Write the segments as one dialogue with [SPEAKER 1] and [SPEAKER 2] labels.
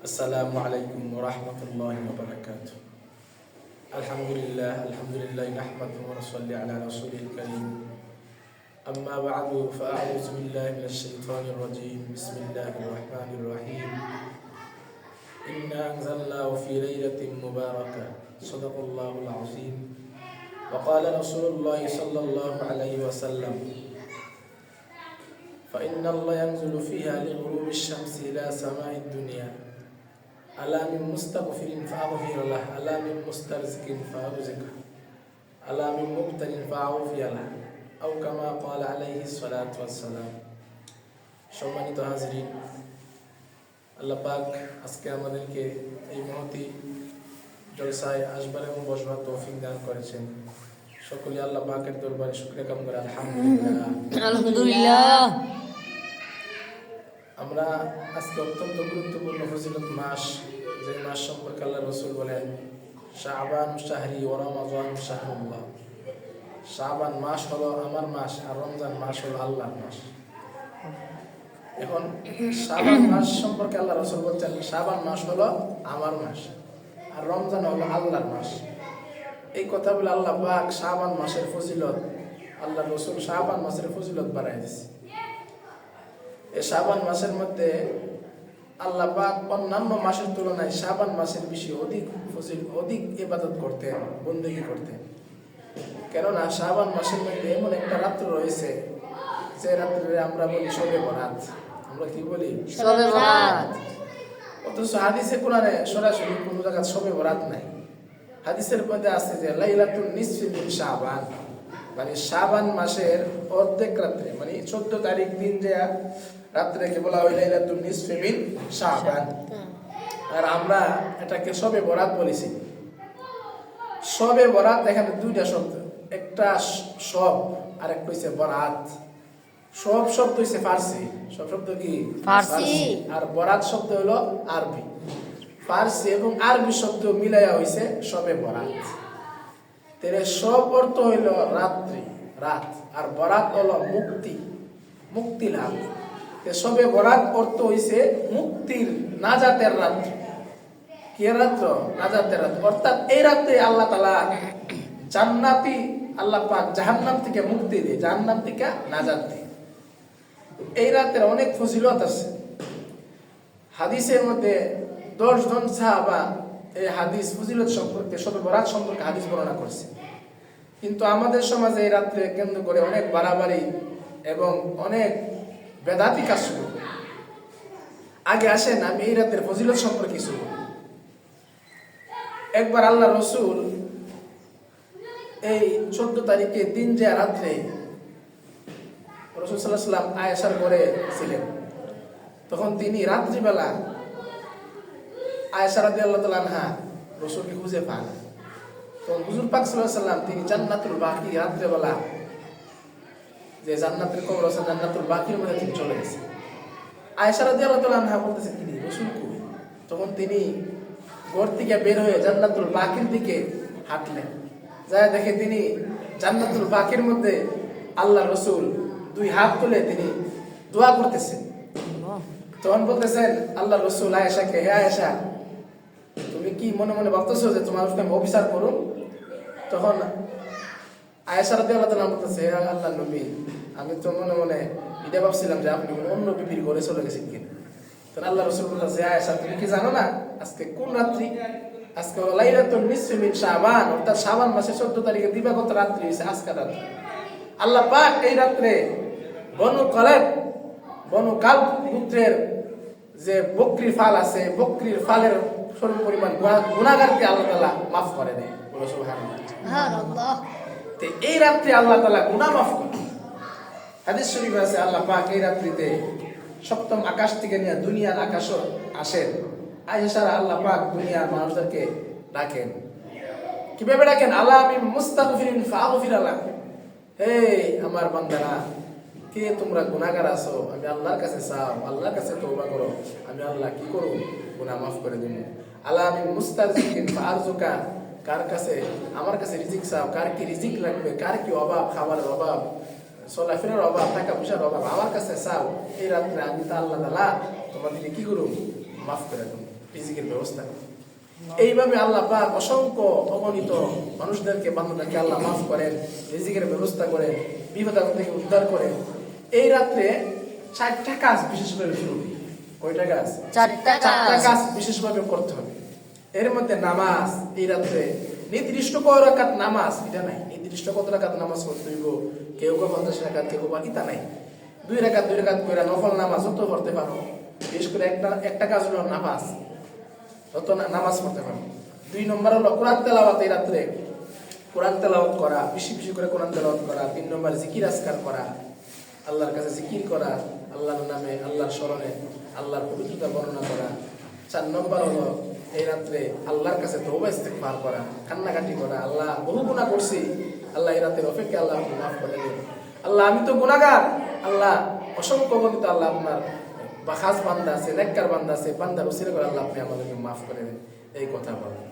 [SPEAKER 1] السلام عليكم ورحمة الله وبركاته. الحمد لله الحمد لله نحمده ونصلي على رسوله الكريم. أما بعد فأعوذ بالله من الشيطان الرجيم. بسم الله الرحمن الرحيم. إنا أنزلناه في ليلة مباركة. صدق الله العظيم. وقال رسول الله صلى الله عليه وسلم فإن الله ينزل فيها لغروب الشمس إلى سماء الدنيا আল্লাহ আমি মুস্তাকফিরিন ফাহফির আল্লাহ আল্লাহ আমি মুস্তারজিকিন ফাহরুজিক আল্লাহ আমি মুক্তারিন ফাহফি আল্লাহ আউ কামা কাল আলাইহি সালাতাম সম্মানিত হাজরিন, আল্লাহ পাক আজকে আমাদেরকে এই মহতি জলসায় আসবার এবং বসবার তৌফিক দান করেছেন। সকলে আল্লাহ পাকের দরবারে শুক্রিয়া কাম করে আলহামদুলিল্লাহ।
[SPEAKER 2] আলহামদুলিল্লাহ।
[SPEAKER 1] আমরা আজকে অত্যন্ত গুরুত্বপূর্ণ ফজিলত মাস, যে মাস সম্পর্কে আল্লাহ রসুল বলেন শাহবান শাহরি ও রমাজান শাহরুল্লাহ। শাহবান মাস হলো আমার মাস আর রমজান মাস হলো আল্লাহর মাস। এখন শাবান মাস সম্পর্কে আল্লাহ রসুল বলছেন, শাবান মাস হলো আমার মাস আর রমজান হলো আল্লাহর মাস। এই কথা বলে আল্লাহ পাক শাবান মাসের ফজিলত আল্লাহ রসুল শাবান মাসের ফজিলত বাড়াই দিছে এই শাবান মাসের মধ্যে আল্লাহ পাক অন্যান্য মাসের তুলনায় শাবান মাসের বেশি অধিক ফজিল অধিক ইবাদত করতেন বন্দেগী করতেন। কেননা শাবান মাসের মধ্যে এমন একটা রাত্র রয়েছে যে রাত্রে আমরা বলি সবে বরাত। আমরা কি বলি?
[SPEAKER 2] সবে বরাত।
[SPEAKER 1] অথচ হাদিসে কোরআনে সরাসরি কোনো জায়গায় সবে বরাত নাই। হাদিসের মধ্যে আছে যে লাইলাতুল মিন শাবান। মানে শাবান মাসের অর্ধেক রাত্রে মানে চোদ্দ তারিখ দিন যে রাত্রেকে বলা হয় লাইলাতুল নিসফি শাবান। আর আমরা এটাকে সবে বরাত বলেছি। সবে বরাত এখানে দুইটা শব্দ একটা সব আর একটা হচ্ছে বরাত। সব শব্দ হচ্ছে ফার্সি সব শব্দ কি?
[SPEAKER 2] ফার্সি।
[SPEAKER 1] আর বরাত শব্দ হলো আরবি। ফার্সি এবং আরবি শব্দ মিলাইয়া হইছে সবে বরাত। তেরে সব অর্থ হইল রাত্রি, রাত। আর বরাত হলো মুক্তি মুক্তি লাভ। সবে বরাত অর্থ হইছে মুক্তির নাজাতের রাত্রি। কি রাত্র? নাজাতের রাত্র অর্থাৎ এই রাত্রে আল্লাহ তালা জান্নাতি, আল্লাহ পাক জাহান্নাম থেকে মুক্তি দিয়ে, জাহান্নাম থেকে নাজাত এই রাতের অনেক ফজিলত আছে। হাদিসের মধ্যে দশ জন সাহাবা হাদিস ফজিলত সম্পর্কে সবে বরাত সম্পর্কে হাদিস বর্ণনা করছে। কিন্তু আমাদের সমাজে এই রাত্রে কেন্দ্র করে অনেক বাড়াবাড়ি এবং অনেক বেদাতি কাজ শুরু আগে আসেন, আমি এই রাতের ফজিলত সম্পর্কে কিছু একবার আল্লাহ রসুল এই চোদ্দ তারিখে দিন যে রাত্রে রসুল সাল্লাহ সাল্লাম আয়েশার ঘরে ছিলেন। তখন তিনি রাত্রিবেলা আয়েশা রাদি আল্লাহ তালহা রসুলকে খুঁজে পান। তখন হুজুর পাক সাল্লাম তিনি জান্নাতুল বাকি রাত্রেবেলা যে জান্নাতের কবর আছে জান্নাতুল বাকির মধ্যে তিনি চলে গেছে। আয়েশা রাদি আল্লাহ বলতেছে তিনি রসুল কই? তখন তিনি ঘর থেকে বের হয়ে জান্নাতুল বাকির দিকে হাঁটলেন। যায় দেখে তিনি জান্নাতুল বাকির মধ্যে আল্লাহ রসুল দুই হাত তুলে তিনি দোয়া করতেছেন। তখন বলতেছেন আল্লাহ রসুল আয়েশাকে হে আয়েশা কি মনে মনে ভাবতেছো যে তোমার আমি অবিচার করুন তখন আয়েশা রাদি আল্লাহ তালা বলতেছে, হে আল্লাহ নবী, আমি তো মনে মনে এটা ভাবছিলাম যে আপনি অন্য বিপির ঘরে চলে গেছেন কিনা? তখন আল্লাহ রসুল বলতেছে, আয়েশা, তুমি কি জানো না, আজকে কোন রাত্রি? আজকে লাইলাতুল নিসফি মিন শাবান, অর্থাৎ শাবান মাসের 14 তারিখে দিবাগত রাত্রি হইছে আজকে রাত্রি। আল্লাহ পাক এই রাত্রে বনু কলেব, বনু কাল পুত্রের যে বকরির ফাল আছে, বকরির ফালের স্বরূপ পরিমাণ গুণা- গুণাগারকে আল্লাহ তালা মাফ করে দেয় বলো সুবহানাল্লাহ।
[SPEAKER 2] সুবহানাল্লাহ।
[SPEAKER 1] তো এই রাত্রে আল্লাহ তাআলা গুনাহ মাফ করে হাদিস শরীফ আছে আল্লাহ পাক এই রাত্রিতে সপ্তম আকাশ থেকে নিয়ে দুনিয়ার আকাশও আসেন। আজ সারা আল্লাহ পাক দুনিয়ার মানুষদেরকে ডাকেন। কীভাবে ডাকেন? আল্লাহ আমি মুস্তাগফিরিন ফাগফির আল্লাহ হে আমার বান্দারা কে তোমরা গুনাহগার আছো? আমি আল্লাহর কাছে চাও আল্লাহর কাছে তওবা করো। আমি আল্লাহ কি করব? গুনাহ মাফ করে দেব আল্লাহ আমি মুস্তাগফিরিন ফারজুকা, কার কাছে? আমার কাছে রিজিক চাও। কার কি রিজিক লাগবে? কার কি অভাব? খাবারের অভাব? চলাফেরার অভাব? টাকা পয়সার অভাব? আমার কাছে চাও। এই রাত্রে আমি তা আল্লাহ তালা তোমাদেরকে কি করুন মাফ করে দেবো রিজিকের ব্যবস্থা এইভাবে আল্লাহ পাক অসংখ্য অগণিত মানুষদেরকে বান্ধবদেরকে আল্লাহ মাফ করেন, রিজিকের ব্যবস্থা করেন বিপদ থেকে উদ্ধার করেন। এই রাত্রে চারটা কাজ বিশেষভাবে শুরু। করি। কয়টা কাজ
[SPEAKER 2] চারটা কাজ
[SPEAKER 1] বিশেষভাবে করতে হবে। এর মধ্যে নামাজ এই রাত্রে নির্দিষ্ট কয় রাকাত নামাজ? এটা নাই। নির্দিষ্ট কত রাকাত নামাজ পড়তে হইব? কেউ কেউ পঞ্চাশ রাকাত কেউ বা ইতা নাই। দুই রাকাত দুই রাকাত করে নফল নামাজ যত পড়তে পারো। বিশেষ করে একটা একটা কাজ হলো নামাজ। যত নামাজ পড়তে পারো। দুই নম্বর হলো কোরআন তেলাওয়াত এই রাত্রে। কোরআন তেলাওয়াত করা বেশি বেশি করে কোরআন তেলাওয়াত করা। তিন নম্বর জিকির আজকার করা। আল্লাহর কাছে জিকির করা আল্লাহর নামে আল্লাহর স্মরণে। আল্লাহর পবিত্রতা বর্ণনা করা। চার নম্বর হলো, এই রাত্রে আল্লাহর কাছে তৌবা ইস্তেগফার করা, কান্নাকাটি করা। আল্লাহ বহু গুনাহ করছি। আল্লাহ এই রাতের অপেক্ষা আল্লাহ মাফ করে দিন। আল্লাহ, আমি তো গুনাহগার। আল্লাহ, অসংখ্য গণিত আল্লাহ আপনার বা খাস বান্দা আছে, নেককার বান্দা আছে, বান্দার উসিলে করে আল্লাহ আপনি আমাদেরকে মাফ করে দেন। এই কথা বলেন।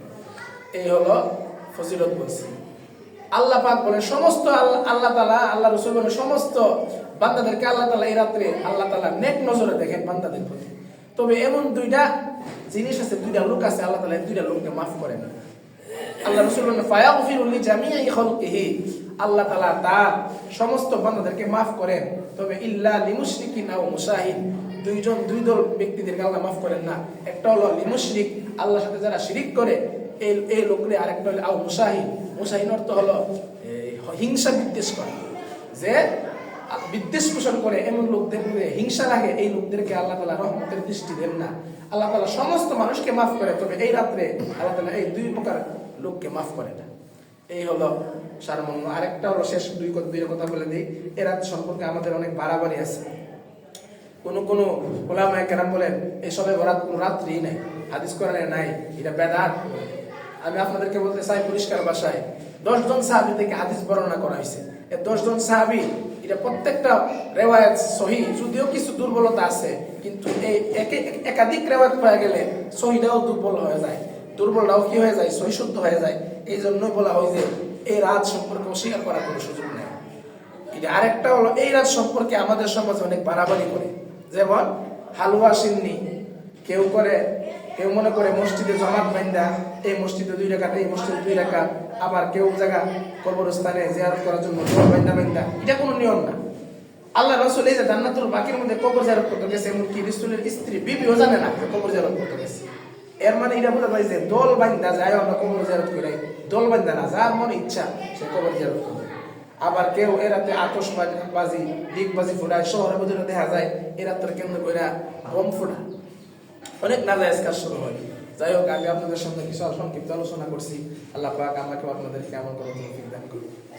[SPEAKER 1] এই হলো ফজিলত বলছি। আল্লাহ পাক বলে সমস্ত আল্লাহ আল্লাহ তালা আল্লাহ রসুল বলে সমস্ত বান্দাদেরকে আল্লাহ তালা এই রাত্রে আল্লাহ তালা নেক নজরে দেখেন বান্দাদের প্রতি। তবে এমন দুইটা জিনিস আছে, দুইটা লোক আছে, আল্লাহ তালা দুইটা লোককে মাফ করেন। আল্লাহ রসুল বলেন ফায়াগফিরুল্লি জামিআ খালকিহি। আল্লাহ তাআলা তার সমস্ত বান্দাদেরকে মাফ করেন। তবে ইল্লা লিমুশরিকিন আও মুশাহিদ। দুইজন, দুই দল ব্যক্তিদেরকে আল্লাহ মাফ করেন না। একটা হলো লিমুশরিক, আল্লাহর সাথে যারা শিরিক করে, এই এই লোকরে আরেকটা হলো আও মুশাহিদ। মুশাহিন অর্থ হলো হিংসা বিদ্বেষ করা। যে বিদ্বেষ পোষণ করে এমন লোকদের হিংসা লাগে এই লোকদেরকে আল্লাহ তালা রহমতের দৃষ্টি দেন না। আল্লাহ তালা সমস্ত মানুষকে মাফ করে, তবে এই রাত্রে আল্লাহ তালা এই দুই প্রকার লোককে মাফ করে না। এই হলো সারমর্ম। আরেকটা হলো শেষ দুই দুই কথা বলে দিই। এ রাত সম্পর্কে আমাদের অনেক বাড়াবাড়ি আছে। কোন কোন ওলামায় কেরাম বলেন, এই সবে বরাত কোন রাত্রি নাই। হাদিস কোরআনে নাই। এটা বেদাত আমি আপনাদেরকে বলতে চাই, পরিষ্কার ভাষায় দশজন সাহাবি থেকে হাদিস বর্ণনা করা হয়েছে। এই দশজন সাহাবি, এটা প্রত্যেকটা রেওয়ায়ত সহি, যদিও কিছু দুর্বলতা আছে, কিন্তু এই একে- একাধিক রেওয়ায়ত পাওয়া গেলে সহিটাও দুর্বল হয়ে যায়। দুর্বলটাও কি হয়ে যায়? সহি শুদ্ধ হয়ে যায়। এই জন্যই বলা হয় যে এই রাত সম্পর্কে অস্বীকার করার কোনো সুযোগ নেই। এটা আরেকটা হলো, এই রাত সম্পর্কে আমাদের সমাজে অনেক বাড়াবাড়ি করে। যেমন, হালুয়া সিন্নি, কেউ করে কেউ মনে করে মসজিদে জমাত বাইন্দা, এই মসজিদে দুই রাকাত এই মসজিদে দুই রাকাত আবার কেউ জায়গা কবরস্থানে জিয়ারত করার জন্য জল বাইন্দা বাইন্দা, এটা কোনো নিয়ম না। আল্লাহ রসুল এই যে জান্নাতুল বাকির মধ্যে কবর জিয়ারত করতে গেছে, এমনকি রসুলের স্ত্রী, বিবিও জানে না কবর জিয়ারত করতে গেছে। এর মানে এটা বোঝা যায় যে দল বাইন্দা যায় আমরা কবর জিয়ারত করে দল বাইন্দা না, যার মনে ইচ্ছা, সে কবর জিয়ারত করবে। আবার কেউ এরাতে আতসবাজি ডিগবাজি ফুটায় শহরের মধ্যে দেখা যায় এরাতের কেন্দ্র করে বোম ফুটা অনেক নাজায়জ কাজ শুরু হয়। যাই হোক, আমি আপনাদের সামনে কিছু সংক্ষিপ্ত আলোচনা করছি। আল্লাহ পাক আমাকে আপনাদেরকে আমার কোনো দান করুন